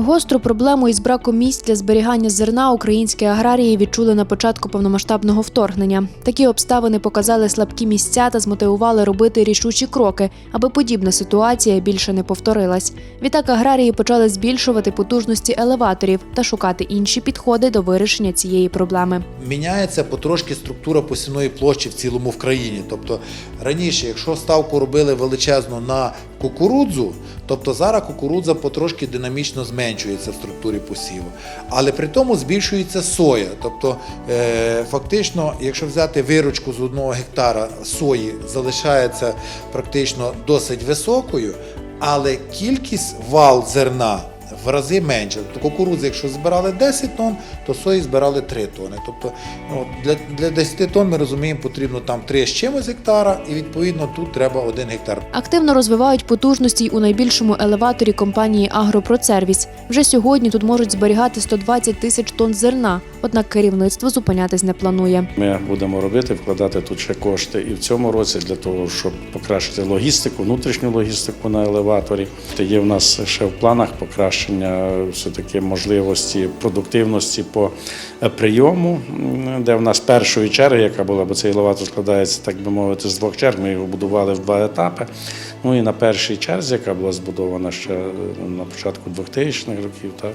Гостру проблему із браком місць для зберігання зерна українські аграрії відчули на початку повномасштабного вторгнення. Такі обставини показали слабкі місця та змотивували робити рішучі кроки, аби подібна ситуація більше не повторилась. Відтак аграрії почали збільшувати потужності елеваторів та шукати інші підходи до вирішення цієї проблеми. Міняється потрошки структура посівної площі в цілому в країні. Тобто раніше, якщо ставку робили величезну на кукурудзу, тобто зараз кукурудза потрошки динамічно зменшується в структурі посіву. Але при тому збільшується соя. Тобто, е, фактично, якщо взяти виручку з одного гектара сої, залишається практично досить високою, але кількість вал зерна в рази менше. Тобто кукурудзи, якщо збирали 10 тонн, то сої збирали 3 тонни. Тобто ну, для, для 10 тонн ми розуміємо, потрібно там 3 з чимось гектара, і відповідно тут треба 1 гектар. Активно розвивають потужності у найбільшому елеваторі компанії Агропроцервіс. Вже сьогодні тут можуть зберігати 120 тисяч тонн зерна, однак керівництво зупинятись не планує. Ми будемо робити, вкладати тут ще кошти і в цьому році для того, щоб покращити логістику, внутрішню логістику на елеваторі. Є в нас ще в планах покращення все таки можливості продуктивності по е, прийому, де в нас першої черги, яка була, бо цей елеватор складається, так би мовити, з двох черг. Ми його будували в два етапи. Ну і на першій черзі, яка була збудована ще е, на початку 2000-х років, так.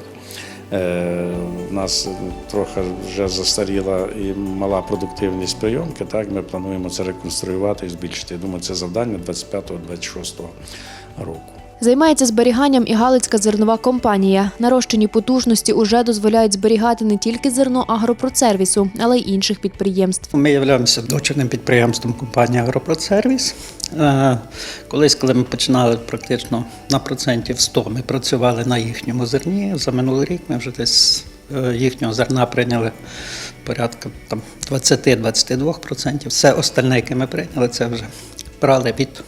Е, У нас трохи вже застаріла і мала продуктивність прийомки. Так, ми плануємо це реконструювати і збільшити. Я думаю, це завдання 25-26 року. Займається зберіганням і Галицька зернова компанія. Нарощені потужності уже дозволяють зберігати не тільки зерно агропроцервісу, але й інших підприємств. Ми являємося дочірним підприємством компанії Агропроцервіс. Е, Колись, коли ми починали практично на процентів 100, ми працювали на їхньому зерні. За минулий рік ми вже десь е, їхнього зерна прийняли порядка там 20-22%. Все остальне, яке ми прийняли, це вже брали від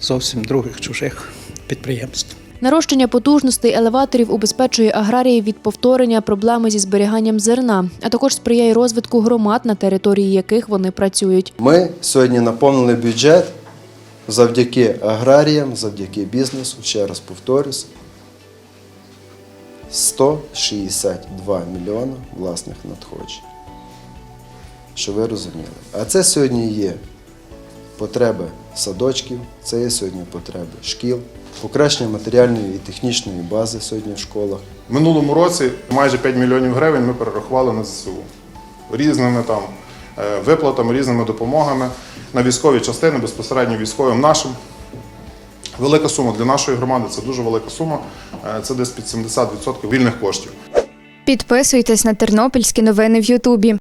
зовсім других чужих підприємств. Нарощення потужностей елеваторів убезпечує аграріїв від повторення проблеми зі зберіганням зерна, а також сприяє розвитку громад, на території яких вони працюють. Ми сьогодні наповнили бюджет завдяки аграріям, завдяки бізнесу, ще раз повторюсь, 162 мільйона власних надходжень. Що ви розуміли? А це сьогодні є потреби садочків, це є сьогодні потреби шкіл, покращення матеріальної і технічної бази сьогодні в школах. В минулому році майже 5 мільйонів гривень ми перерахували на ЗСУ різними там е, виплатами, різними допомогами на військові частини, безпосередньо військовим нашим. Велика сума для нашої громади це дуже велика сума. Е, Це десь під 70% вільних коштів. Підписуйтесь на тернопільські новини в Ютубі.